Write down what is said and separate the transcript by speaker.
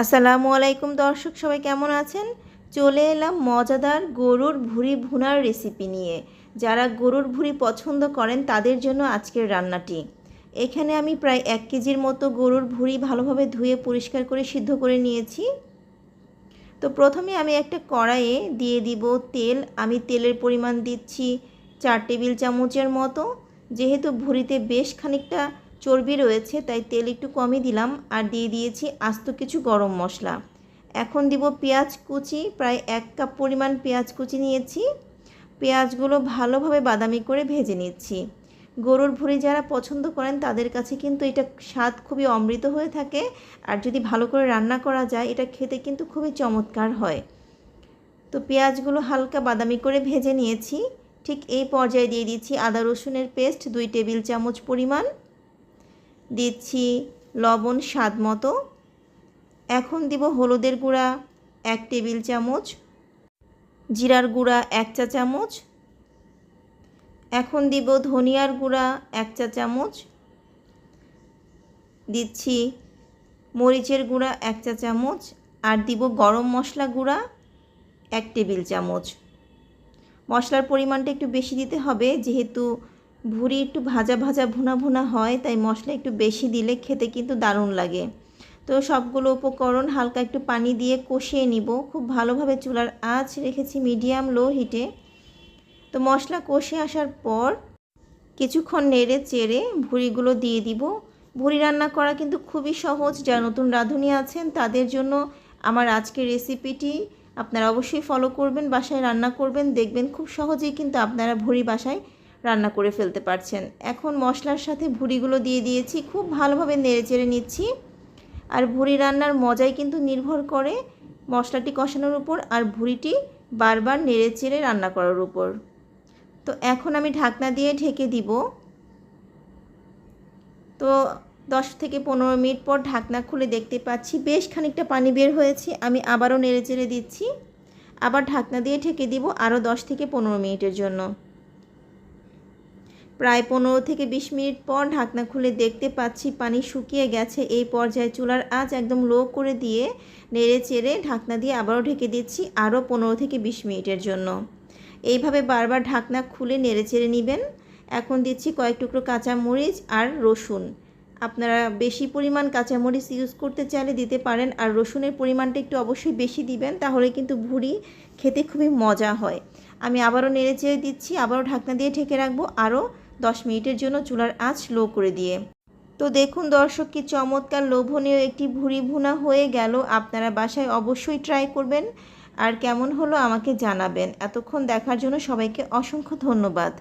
Speaker 1: আসসালামু আলাইকুম দর্শক, সবাই কেমন আছেন? চলে এলাম মজাদার গরুর ভুঁড়ি ভুনার রেসিপি নিয়ে। যারা গরুর ভুঁড়ি পছন্দ করেন, তাদের জন্য আজকের রান্নাটি। এখানে আমি প্রায় এক কেজির মতো গরুর ভুঁড়ি ভালোভাবে ধুয়ে পরিষ্কার করে সিদ্ধ করে নিয়েছি। তো প্রথমে আমি একটা কড়াইয়ে দিয়ে দিব তেল। আমি তেলের পরিমাণ দিচ্ছি চার টেবিল চামচের মতো। যেহেতু ভুঁড়িতে বেশ খানিকটা চর্বি রয়েছে, তাই তেল একটু কমই দিলাম আর দিয়ে দিয়েছি আস্ত কিছু গরম মশলা। এখন দিব পেঁয়াজ কুচি, প্রায় এক কাপ পরিমাণ পেঁয়াজ কুচি নিয়েছি। পেঁয়াজগুলো ভালোভাবে বাদামি করে ভেজে নিচ্ছি। গরুর ভুঁড়ি যারা পছন্দ করেন, তাদের কাছে কিন্তু এটা স্বাদ খুবই অমৃত হয়ে থাকে। আর যদি ভালো করে রান্না করা যায়, এটা খেতে কিন্তু খুবই চমৎকার হয়। তো পেঁয়াজগুলো হালকা বাদামি করে ভেজে নিয়েছি। ঠিক এই পর্যায়ে দিয়ে দিচ্ছি আদা রসুনের পেস্ট, দুই টেবিল চামচ পরিমাণ। দিচ্ছি লবণ স্বাদ মতো। এখন দিব হলুদের গুঁড়া, এক টেবিল চামচ। জিরার গুঁড়া, এক চা চামচ। এখন দিব ধনিয়ার গুঁড়া, এক চা চামচ। দিচ্ছি মরিচের গুঁড়া, এক চা চামচ। আর দিব গরম মশলা গুঁড়া, এক টেবিল চামচ। মশলার পরিমাণটা একটু বেশি দিতে হবে, যেহেতু ভুড়ি একটু ভাজা ভাজা ভুনা ভুনা হয়, তাই মশলা একটু বেশি দিলে খেতে কিন্তু দারুণ লাগে। তো সবগুলো উপকরণ হালকা একটু পানি দিয়ে কষিয়ে নিব। খুব ভালোভাবে চুলার আঁচ রেখেছি মিডিয়াম লো হিটে। তো মশলা কষে আসার পর কিছুক্ষণ নেড়ে চেড়ে ভুড়িগুলো দিয়ে দিব। ভুড়ি রান্না করা কিন্তু খুবই সহজ। যারা নতুন রাঁধুনি আছেন, তাদের জন্য আমার আজকের রেসিপিটি আপনারা অবশ্যই ফলো করবেন, বাসায় রান্না করবেন, দেখবেন খুব সহজেই কিন্তু আপনারা ভুড়ি বাসায় রান্না করে ফেলতে পারছেন। এখন মশলার সাথে ভুড়িগুলো দিয়ে দিয়েছি, খুব ভালোভাবে নেড়ে চেড়ে নিচ্ছি। আর ভুড়ি রান্নার মজাই কিন্তু নির্ভর করে মশলাটি কষানোর উপর আর ভুড়িটি বারবার নেড়ে চেড়ে রান্না করার উপর। তো এখন আমি ঢাকনা দিয়ে ঢেকে দিব। তো দশ থেকে পনেরো মিনিট পর ঢাকনা খুলে দেখতে পাচ্ছি বেশ খানিকটা পানি বের হয়েছে, আমি আবারও নেড়ে চেড়ে দিচ্ছি। আবার ঢাকনা দিয়ে ঢেকে দিব আরও দশ থেকে পনেরো মিনিটের জন্য। প্রায় পনেরো থেকে বিশ মিনিট পর ঢাকনা খুলে দেখতে পাচ্ছি পানি শুকিয়ে গেছে। এই পর্যায়ে চুলার আঁচ একদম লো করে দিয়ে নেড়ে চেড়ে ঢাকনা দিয়ে আবারও ঢেকে দিচ্ছি আরও পনেরো থেকে বিশ মিনিটের জন্য। এইভাবে বারবার ঢাকনা খুলে নেড়ে চেড়ে নেবেন। এখন দিচ্ছি কয়েক টুকরো কাঁচামরিচ আর রসুন। আপনারা বেশি পরিমাণ কাঁচামরিচ ইউজ করতে চাইলে দিতে পারেন আর রসুনের পরিমাণটা একটু অবশ্যই বেশি দিবেন, তাহলে কিন্তু ভুড়ি খেতে খুবই মজা হয়। আমি আবারও নেড়ে চেড়ে দিচ্ছি, আবারও ঢাকনা দিয়ে ঢেকে রাখব, আরও দশ মিনিটের জন্য চুলার আঁচ লো করে দিয়ে। তো দেখুন দর্শক, কি চমৎকার লোভনীয় একটি ভুড়ি ভুনা হয়ে গেল। আপনারা বাসায় অবশ্যই ট্রাই করবেন। আর কেমন হলো আমাকে জানাবেন। এতক্ষণ দেখার জন্য সবাইকে অসংখ্য ধন্যবাদ।